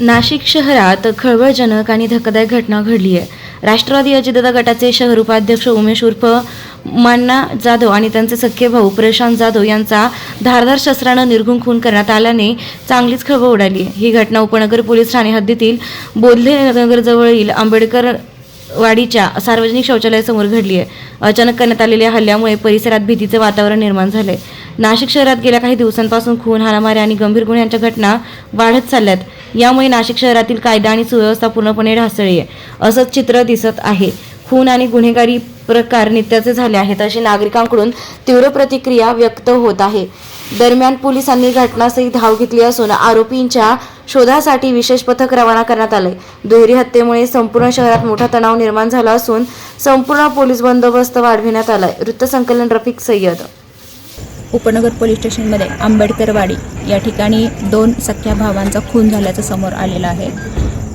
नाशिक शहरात खळबळजनक आणि धक्कादायक घटना घडली आहे. राष्ट्रवादी अजितदादा गटाचे शहर उपाध्यक्ष उमेश उर्फ मान्ना जाधव आणि त्यांचे सख्खे भाऊ प्रशांत जाधव यांचा धारदार शस्त्रानं निर्घुण खून करण्यात आल्याने चांगलीच खळबळ उडाली. ही घटना उपनगर पोलीस ठाणे हद्दीतील बोधले नगरजवळील आंबेडकर वाडीच्या सार्वजनिक शौचालयासमोर घडली आहे. अचानक करण्यात आलेल्या हल्ल्यामुळे परिसरात भीतीचे वातावरण निर्माण झाले नाशिक शहरात गेल्या काही दिवसांपासून खून हाणामारी आणि गंभीर गुन्ह्यांच्या घटना वाढत चालल्यात. यामुळे नाशिक शहरातील कायदा आणि सुव्यवस्था पूर्णपणे ढासळली आहे. असंच चित्र दिसत आहे. खून आणि गुन्हेगारी प्रकार नित्याचे झाले आहेत अशी नागरिकांकडून तीव्र प्रतिक्रिया व्यक्त होत आहे. दरम्यान पोलिसांनी घटनास्थळी धाव घेतली असून आरोपींच्या शोधासाठी विशेष पथक रवाना करण्यात आले दुहेरी हत्येमुळे संपूर्ण शहरात मोठा तणाव निर्माण झाला असून संपूर्ण पोलीस बंदोबस्त वाढविण्यात आलाय. वृत्तसंकलन रफिक सय्यद उपनगर पोलीस स्टेशनमध्ये आंबेडकरवाडी या ठिकाणी दोन सख्या भावांचा खून झाल्याचं समोर आलेलं आहे.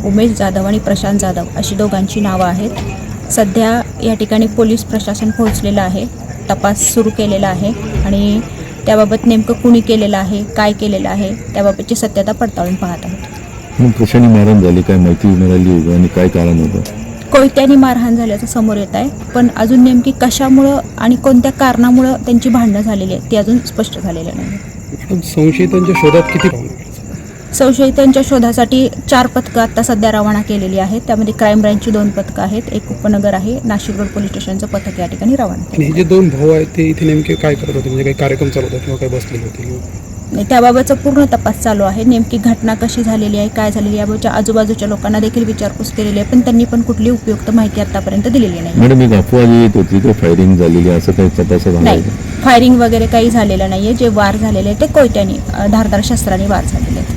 उमेश जाधव आणि प्रशांत जाधव अशी दोघांची नावं आहेत. सध्या या ठिकाणी पोलीस प्रशासन पोहोचलेलं आहे तपास सुरू केलेला आहे आणि त्याबाबत नेमकं कुणी केलेलं आहे काय केलेलं आहे त्याबाबतची सत्यता पडताळून पाहत आहोत. मग कशाने झाली काय माहिती? मिळाली आणि काय कारण होतं? कोयत्याने मारहाण झाल्याचं समोर येत आहे. पण अजून नेमकी कशामुळं आणि कोणत्या कारणामुळं त्यांची भांडणं झालेली आहेत ती अजून स्पष्ट झालेलं नाही. संशयितांच्या शोधात किती संशयितांच्या शोधासाठी चार पथकं आता सध्या रवाना केलेली आहेत. त्यामध्ये क्राईम ब्रँचची दोन पथकं आहेत. एक उपनगर आहे नाशिक रोड पोलीस स्टेशनचं पथक या ठिकाणी रवाना हे जे दोन भाऊ आहेत ते इथे नेमके काय करत होते? म्हणजे काही कार्यक्रम चालू होता किंवा काही बसलेले होते त्याबाबतचा पूर्ण तपास चालू आहे. नेमकी घटना कशी झालेली आहे काय झालेली आहे याबाबतच्या आजूबाजूच्या लोकांना देखील विचारपूस केलेली आहे पण त्यांनी पण कुठली उपयुक्त माहिती आतापर्यंत दिलेली नाही. मॅडम एक अफवा जी येत होती तर फायरिंग झालेली आहे, असं काही तपासात आलं नाही. फायरिंग वगैरे काही झालेलं नाहीये. जे वार झालेले ते कोयत्याने धारदार शस्त्राने वार झालेले आहेत.